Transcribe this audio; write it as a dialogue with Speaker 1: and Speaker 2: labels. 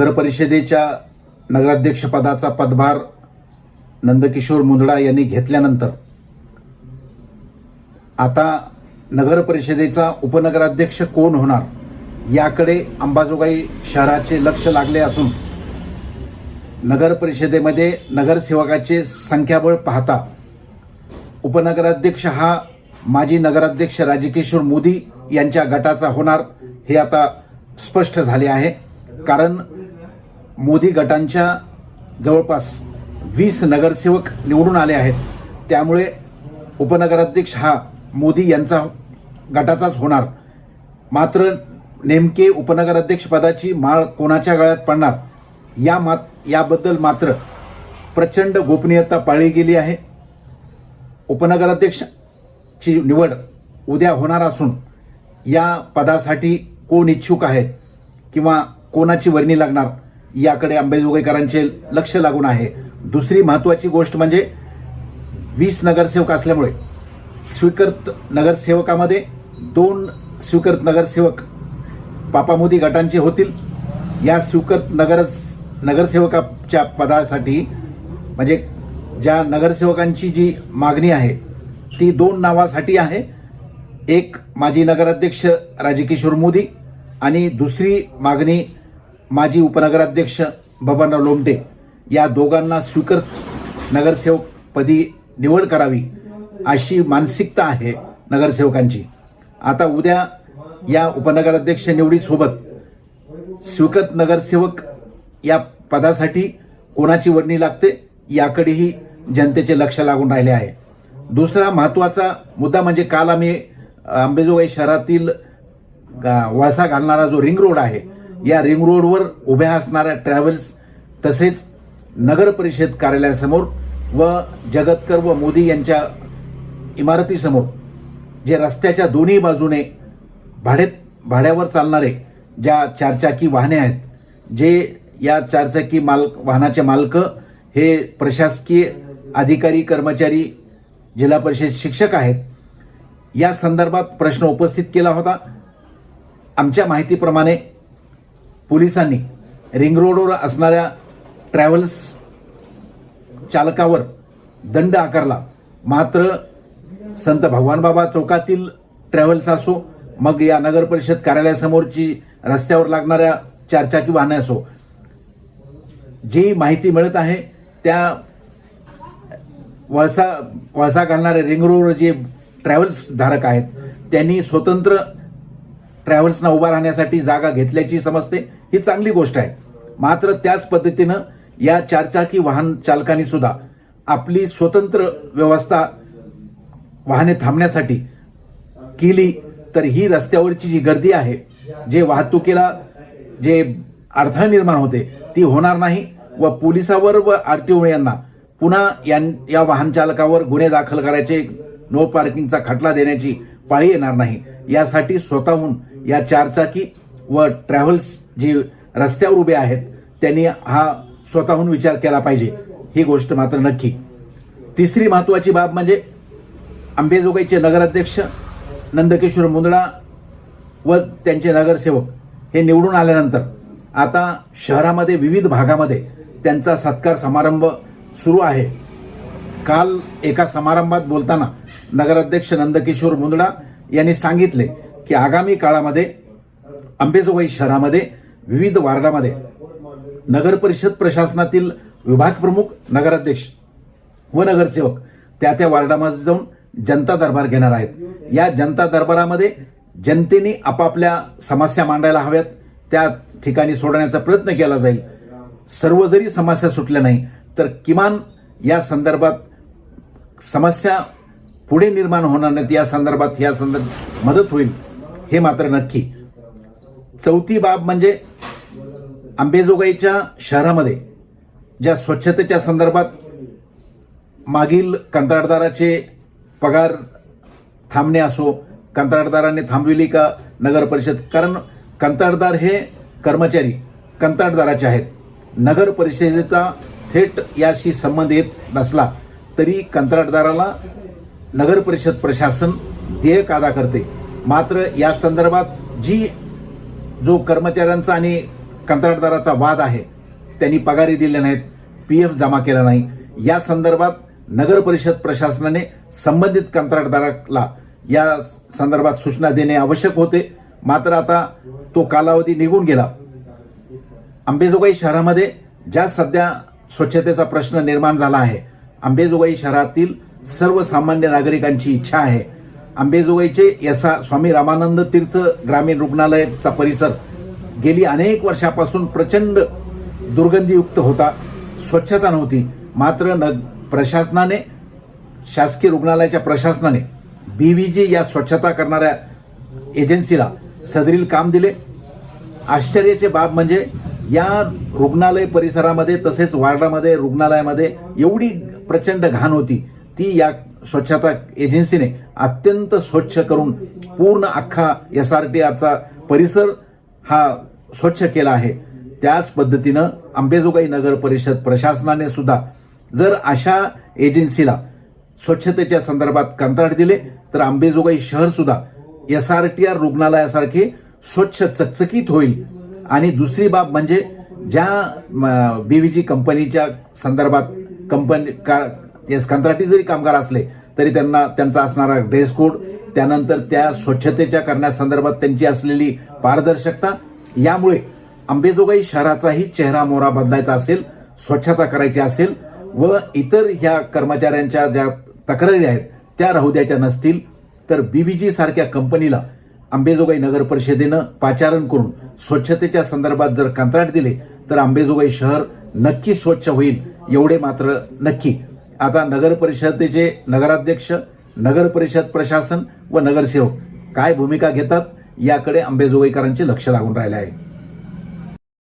Speaker 1: नगर परिषदेच्या नगराध्यक्षपदाचा पदभार नंदकिशोर मुंदडा यांनी घेतल्यानंतर आता नगर परिषदेचा उपनगराध्यक्ष कोण होणार याकडे अंबाजोगाई शहराचे लक्ष लागले असून नगर परिषदेमध्ये नगरसेवकाचे संख्याबळ पाहता उपनगराध्यक्ष हा माजी नगराध्यक्ष राजकिशोर मोदी यांच्या गटाचा होणार हे आता स्पष्ट झाले आहे. कारण मोदी गटांच्या जवळपास वीस नगरसेवक निवडून आले आहेत. त्यामुळे उपनगराध्यक्ष हा मोदी यांचा गटाचाच होणार. मात्र नेमके उपनगराध्यक्षपदाची माळ कोणाच्या गळ्यात पडणार? या मात याबद्दल मात्र प्रचंड गोपनीयता पाळली गेली आहे. उपनगराध्यक्षची निवड उद्या होणार असून या पदासाठी कोण इच्छुक आहेत किंवा कोणाची वर्णी लागणार? याकडे आंबेजोगाईकरांचे लक्ष लागून आहे. दुसरी महत्त्वाची गोष्ट म्हणजे वीस नगरसेवक असल्यामुळे स्वीकृत नगरसेवकामध्ये दोन स्वीकृत नगरसेवक पापामोदी गटांचे होतील. या स्वीकृत नगर नगरसेवकाच्या पदासाठी म्हणजे ज्या नगरसेवकांची जी मागणी आहे ती दोन नावासाठी आहे. एक माजी नगराध्यक्ष राजकिशोर मोदी आणि दुसरी मागणी माजी उपनगराध्यक्ष बबनराव लोमटे या दोघांना स्वीकृत नगरसेवकपदी निवड करावी अशी मानसिकता आहे नगरसेवकांची. आता उद्या या उपनगराध्यक्ष निवडीसोबत स्वीकृत नगरसेवक या पदासाठी कोणाची वर्णी लागते याकडेही जनतेचे लक्ष लागून राहिले आहे. दुसरा महत्त्वाचा मुद्दा म्हणजे काल आम्ही अंबेजोगाई शहरातील वळसा घालणारा जो रिंग रोड आहे या रिंग रोडवर उभ्या असणाऱ्या ट्रॅव्हल्स तसेच नगर परिषद कार्यालयासमोर व जगतकर व मोदी यांच्या इमारतीसमोर जे रस्त्याच्या दोन्ही बाजूने भाड्यात भाड्यावर चालणारे ज्या चारचाकी वाहने आहेत जे या चारचाकी माल वाहनाचे मालक हे प्रशासकीय अधिकारी कर्मचारी जिल्हा परिषद शिक्षक आहेत या संदर्भात प्रश्न उपस्थित केला होता. आमच्या माहितीप्रमाणे पोलिसांनी रिंग रोडवर असणाऱ्या ट्रॅव्हल्स चालकावर दंड आकारला. मात्र संत भगवानबाबा चौकातील ट्रॅव्हल्स असो मग या नगर परिषद कार्यालयासमोरची रस्त्यावर लागणाऱ्या चारचाकी वाहने असो जी माहिती मिळत आहे त्या वळसा वळसा घालणारे रिंग रोड जे ट्रॅव्हल्स धारक आहेत त्यांनी स्वतंत्र ट्रॅव्हल्सना उभा राहण्यासाठी जागा घेतल्याची समजते ही चांगली गोष्ट आहे. मात्र त्याच पद्धतीनं या चारचाकी वाहन चालकांनी सुद्धा आपली स्वतंत्र व्यवस्था वाहने थांबण्यासाठी केली तर ही रस्त्यावरची जी गर्दी आहे जे वाहतुकीला जे अडथळा निर्माण होते ती होणार नाही व पोलिसावर व आर टी ओ यांना पुन्हा यां या वाहन चालकावर गुन्हे दाखल करायचे नो पार्किंगचा खटला देण्याची पाळी येणार नाही. यासाठी स्वतःहून या चारचाकी व ट्रॅव्हल्स जी रस्त्यावर उभे आहेत त्यांनी हा स्वतःहून विचार केला पाहिजे. ही गोष्ट मात्र नक्की. तिसरी महत्त्वाची बाब म्हणजे अंबेजोगाईचे नगराध्यक्ष नंदकिशोर मुंदडा व त्यांचे नगरसेवक हे निवडून आल्यानंतर आता शहरामध्ये विविध भागामध्ये त्यांचा सत्कार समारंभ सुरू आहे. काल एका समारंभात बोलताना नगराध्यक्ष नंदकिशोर मुंदडा यांनी सांगितले की आगामी काळामध्ये अंबेजोगाई शहरामध्ये विविध वार्डामध्ये नगर परिषद प्रशासनातील विभाग प्रमुख नगराध्यक्ष व नगरसेवक त्या त्या वार्डामध्ये जाऊन जनता दरबार घेणार आहेत. या जनता दरबारामध्ये जनतेने आपापल्या समस्या मांडायला हव्यात. त्या ठिकाणी सोडवण्याचा प्रयत्न केला जाईल. सर्व जरी समस्या सुटल्या नाही तर किमान या संदर्भात समस्या पुढे निर्माण होणार नाहीत या संदर्भात या संदर्भात मदत होईल हे मात्र नक्की. चौथी बाब म्हणजे आंबेजोगाईच्या शहरामध्ये ज्या स्वच्छतेच्या संदर्भात मागील कंत्राटदाराचे पगार थांबणे असो कंत्राटदाराने थांबविली का नगर परिषद? कारण कंत्राटदार हे कर्मचारी कंत्राटदाराचे आहेत. नगर परिषदेचा थेट याशी संबंध येत नसला तरी कंत्राटदाराला नगर परिषद प्रशासन देयक अदा करते? मात्र या संदर्भात जी जो कर्मचाऱ्यांचा आणि कंत्राटदाराचा वाद आहे त्यांनी पगारी दिले नाहीत पी एफ जमा केला नाही. या संदर्भात नगर परिषद प्रशासनाने संबंधित कंत्राटदाराला या संदर्भात सूचना देणे आवश्यक होते. मात्र आता तो कालावधी निघून गेला. अंबेजोगाई शहरामध्ये ज्या सध्या स्वच्छतेचा प्रश्न निर्माण झाला आहे अंबेजोगाई शहरातील सर्वसामान्य नागरिकांची इच्छा आहे. आंबेजोगाईचे यसा स्वामी रामानंद तीर्थ ग्रामीण रुग्णालयाचा परिसर गेली अनेक वर्षापासून प्रचंड दुर्गंधीयुक्त होता स्वच्छता नव्हती मात्र न प्रशासनाने शासकीय रुग्णालयाच्या प्रशासनाने बी व्ही जी या स्वच्छता करणाऱ्या एजन्सीला सदरील काम दिले. आश्चर्याचे बाब म्हणजे या रुग्णालय परिसरामध्ये तसेच वार्डामध्ये रुग्णालयामध्ये एवढी प्रचंड घाण होती. ती या स्वच्छता एजन्सीने अत्यंत स्वच्छ करून पूर्ण अख्खा एस आर टी आरचा परिसर हा स्वच्छ केला आहे. त्याच पद्धतीनं अंबेजोगाई नगर परिषद प्रशासनाने सुद्धा जर अशा एजन्सीला स्वच्छतेच्या संदर्भात कंत्राट दिले तर अंबेजोगाई शहरसुद्धा एस आर टी आर रुग्णालयासारखे स्वच्छ चकचकीत होईल. आणि दुसरी बाब म्हणजे ज्या बी व्ही जी कंपनीच्या संदर्भात कंपनी का येस कंत्राटी जरी कामगार असले तरी त्यांना त्यांचा असणारा ड्रेस कोड त्यानंतर त्या स्वच्छतेच्या करण्यासंदर्भात त्यांची असलेली पारदर्शकता यामुळे अंबेजोगाई शहराचाही चेहरा मोहरा बदलायचा असेल स्वच्छता करायची असेल व इतर ह्या कर्मचाऱ्यांच्या ज्या तक्रारी आहेत त्या राहू द्यायच्या नसतील तर बी व्ही जी सारख्या कंपनीला अंबेजोगाई नगर परिषदेनं पाचारण करून स्वच्छतेच्या संदर्भात जर कंत्राट दिले तर अंबेजोगाई शहर नक्की स्वच्छ होईल एवढे मात्र नक्की. आता नगर परिषदेचे नगराध्यक्ष नगर परिषद प्रशासन व नगरसेवक काय भूमिका घेतात याकडे अंबेजोगाईकरांचे लक्ष लागून राहिले आहे.